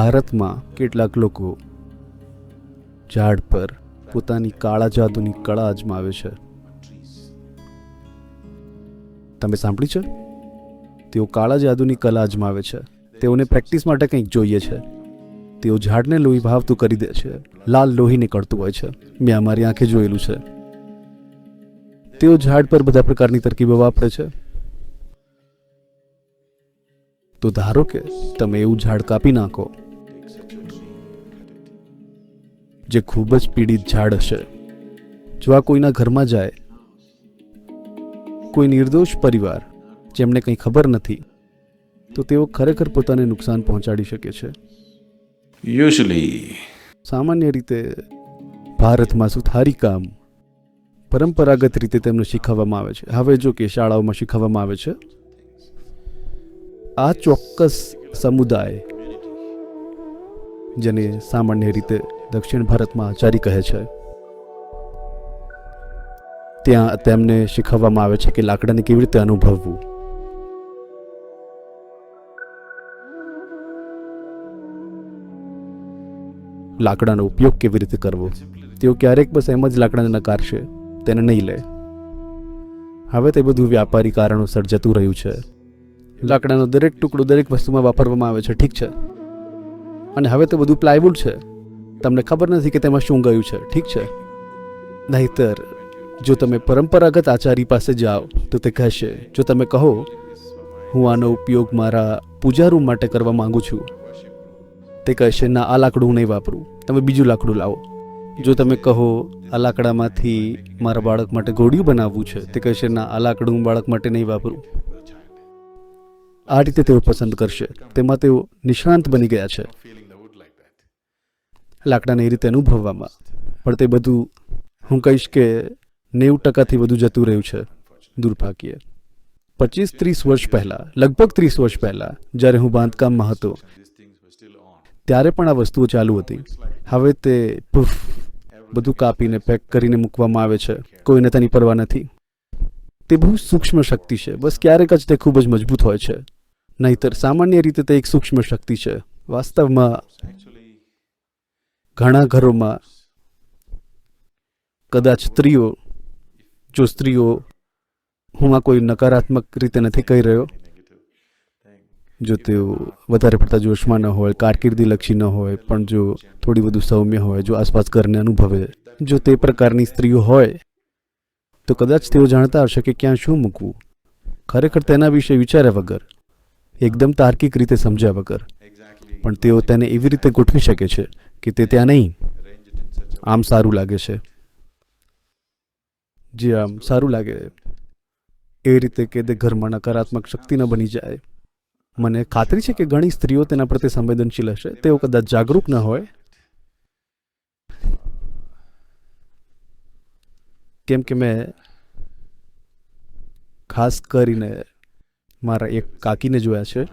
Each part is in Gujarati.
ભારતમાં કેટલાક લોકો ઝાડ પર પોતાની કાળા જાદુની કળા અજમાવે છે. તમે સાંભળ્યું છે? તેઓ કાળા જાદુની કલા અજમાવે છે. તેઓને પ્રેક્ટિસ માટે કંઈક જોઈએ છે. તેઓ ઝાડને લોહી ભાવતું કરી દે છે. લાલ લોહી નીકળતું હોય છે. મેં અમારી આંખે જોયેલું છે. તેઓ ઝાડ પર બધા પ્રકારની તરકીબો વાપરે છે. તો ધારો કે તમે એવું ઝાડ કાપી નાખો. જે ખૂબ જ પીડિત ઝાડ હશે. જો આ કોઈના ઘરમાં જાય કોઈ નિર્દોષ પરિવાર જેમને કંઈ ખબર નથી તો તેઓ ખરેખર પોતાને નુકસાન પહોંચાડી શકે છે. યુઝલી સામાન્ય રીતે ભારતમાં સુથારી કામ પરંપરાગત રીતે તેમને શીખવવામાં આવે છે. હવે જો કે શાળાઓમાં શીખવવામાં આવે છે. આ ચોક્કસ સમુદાય જેને સામાન્ય રીતે દક્ષિણ ભારતમાં આચારી કહે છે. ત્યાં તેમને શીખવવામાં આવે છે કે લાકડાને કેવી રીતે અનુભવવું. લાકડાનો ઉપયોગ કેવી રીતે કરવો? તેઓ ક્યારેક બસ એમ જ લાકડાને નકારશે, તેને નહીં લે. હવે તે બધું વ્યાપારી કારણોસર જતું રહ્યું છે. લાકડાનો દરેક ટુકડો દરેક વસ્તુમાં વાપરવામાં આવે છે, ઠીક છે. અને હવે તો બધું પ્લાયવુડ છે. તમને ખબર નથી કે તેમાં શું ગયું છે. ઠીક છે? નહીતર, જો તમે પરંપરાગત આચારી પાસે જાઓ, તો તે કહેશે, જો તમે કહો, હું આનો ઉપયોગ મારા પૂજા રૂમ માટે કરવા માંગુ છું. તે કહેશે, ના, આ લાકડું નહીં વાપરું. તમે બીજું લાકડું લાવો. જો તમે કહો, આ લાકડામાંથી મારા બાળક માટે ઘોડિયું બનાવવું છે, તે કહેશે, ના, આ લાકડું હું બાળક માટે નહીં વાપરું. આ રીતે તેઓ પસંદ કરશે. તેમાં તેઓ નિષ્ણાંત બની ગયા છે. લાકડાને એ રીતે અનુભવવામાં. પણ તે બધું, હું કહીશ કે નેવું ટકાથી વધુ જતું રહ્યું છે. દુર્ભાગ્યે. પચીસ ત્રીસ વર્ષ પહેલાં, લગભગ ત્રીસ વર્ષ પહેલાં, જ્યારે હું બાંધકામમાં હતો. ત્યારે પણ આ વસ્તુઓ ચાલુ હતી. હવે તે, પુફ, બધું કાપીને, પેક કરીને મૂકવામાં આવે છે. કોઈને તેની પરવા નથી. તે બહુ સૂક્ષ્મ શક્તિ છે. બસ ક્યારેક જ તે ખૂબ જ મજબૂત હોય છે. નહીતર સામાન્ય રીતે તે એક સૂક્ષ્મ શક્તિ છે. વાસ્તવમાં ઘણા ઘરોમાં કદાચ સ્ત્રીઓ, જો સ્ત્રીઓ હું આ કોઈ નકારાત્મક રીતે નથી કહી રહ્યો, જો તેઓ વધારે પડતા જોશમાં ન હોય કારકિર્દી લક્ષી ન હોય, પણ જો થોડી વધુ સૌમ્ય હોય, જો આસપાસ ઘરને અનુભવે, જો તે પ્રકારની સ્ત્રીઓ હોય, તો કદાચ તેઓ જાણતા હશે કે ક્યાં શું મૂકવું. ખરેખર તેના વિશે વિચાર્યા વગર એકદમ તાર્કિક રીતે સમજ્યા વગર. પણ તેઓ તેને એવી રીતે ગોઠવી શકે છે કે તે ત્યાં નહીં. આમ સારું લાગે છે. જે આમ સારું લાગે એ રીતે કે તે ઘરમાં નકારાત્મક શક્તિ ન બની જાય. મને ખાતરી છે કે ઘણી સ્ત્રીઓ તેના પ્રત્યે સંવેદનશીલ હશે. તેઓ કદાચ જાગૃત ન હોય. કેમ કે મેં ખાસ કરીને મારા એક કાકીને જોયા છે.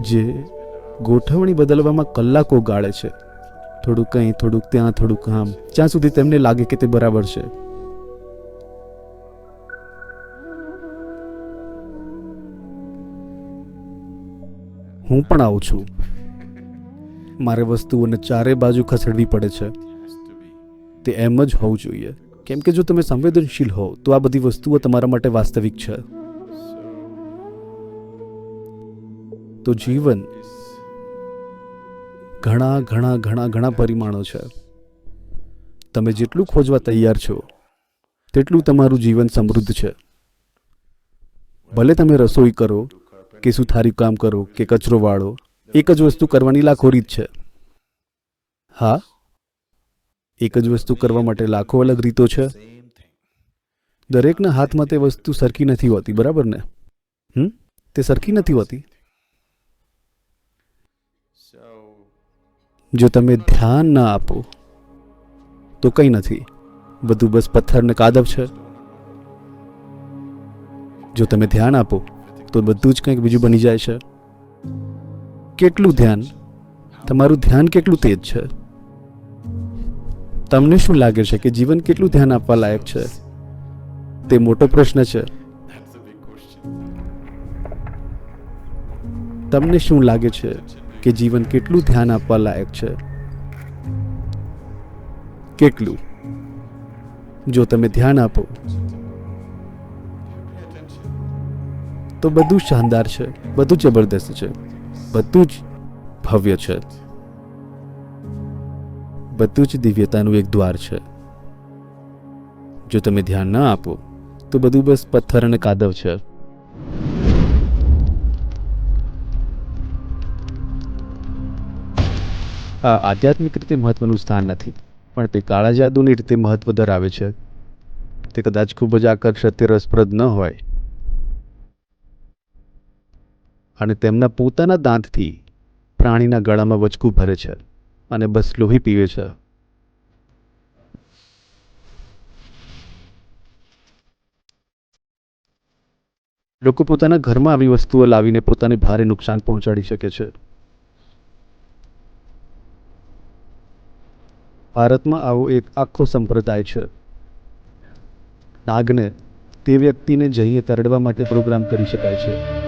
જે ગોઠવણી બદલવામાં કલાકો ગાળે છે. થોડુંક કંઈ થોડુંક ત્યાં, થોડુંક આમ. જ્યાં સુધી તેમને લાગે કે તે બરાબર છે. હું પણ આવું છું. મારે વસ્તુઓને ચારે બાજુ ખસેડવી પડે છે. તે એમ જ હોવું જોઈએ. કેમ કે જો તમે સંવેદનશીલ હો તો આ બધી વસ્તુઓ તમારા માટે વાસ્તવિક છે. તો જીવન ઘણા ઘણા ઘણા ઘણા પરિમાણો છે. તમે જેટલું ખોજવા તૈયાર છો, તેટલું તમારું જીવન સમૃદ્ધ છે. ભલે તમે રસોઈ કરો, કે સુથારી કામ કરો, કે કચરો વાળો, એક જ વસ્તુ કરવાની લાખો રીત છે. હા? એક જ વસ્તુ કરવા માટે લાખો અલગ રીતો છે. દરેકના હાથમાં તે વસ્તુ સરખી નથી હોતી, બરાબર ને? હમ? તે સરખી નથી હોતી. જો તમે ધ્યાન ના આપો, તો કંઈ નથી. બધું બસ પથ્થર ને કાદવ છે. જો તમે ધ્યાન આપો, તો બધું જ કંઈક બીજું બની જાય છે. કેટલું ધ્યાન? તમારું ધ્યાન કેટલું તેજ છે? તમને શું લાગે છે કે જીવન કેટલું ધ્યાન આપવા લાયક છે? તે મોટો પ્રશ્ન છે. તમને શું લાગે છે કે જીવન કેટલું ધ્યાન આપવા લાયક છે? કેટલું? જો તમે ધ્યાન આપો, તો બધું શાનદાર છે, બધું જબરદસ્ત છે, બધું જ ભવ્ય છે. બધું જ દિવ્યતાનું એક દ્વાર છે. જો તમે ધ્યાન ન આપો, તો બધું બસ પથ્થર અને કાદવ છે. આ આધ્યાત્મિક રીતે મહત્વનું સ્થાન નથી, પણ તે કાળા જાદુની રીતે મહત્વ ધરાવે છે. તે કદાચ ખૂબ જ આકર્ષક તે રસપ્રદ ન હોય. અને તેમના પોતાના દાંતથી પ્રાણીના ગળામાં વચકું ભરે છે. અને બસ લોહી પીવે છે. લોકો પોતાના ઘરમાં આવી વસ્તુઓ લાવીને પોતાને ભારે નુકસાન પહોંચાડી શકે છે. ભારતમાં આવો એક આખો સંપ્રદાય છે. નાગને તે વ્યક્તિને જઈએ તરડવા માટે પ્રોગ્રામ કરી શકાય છે.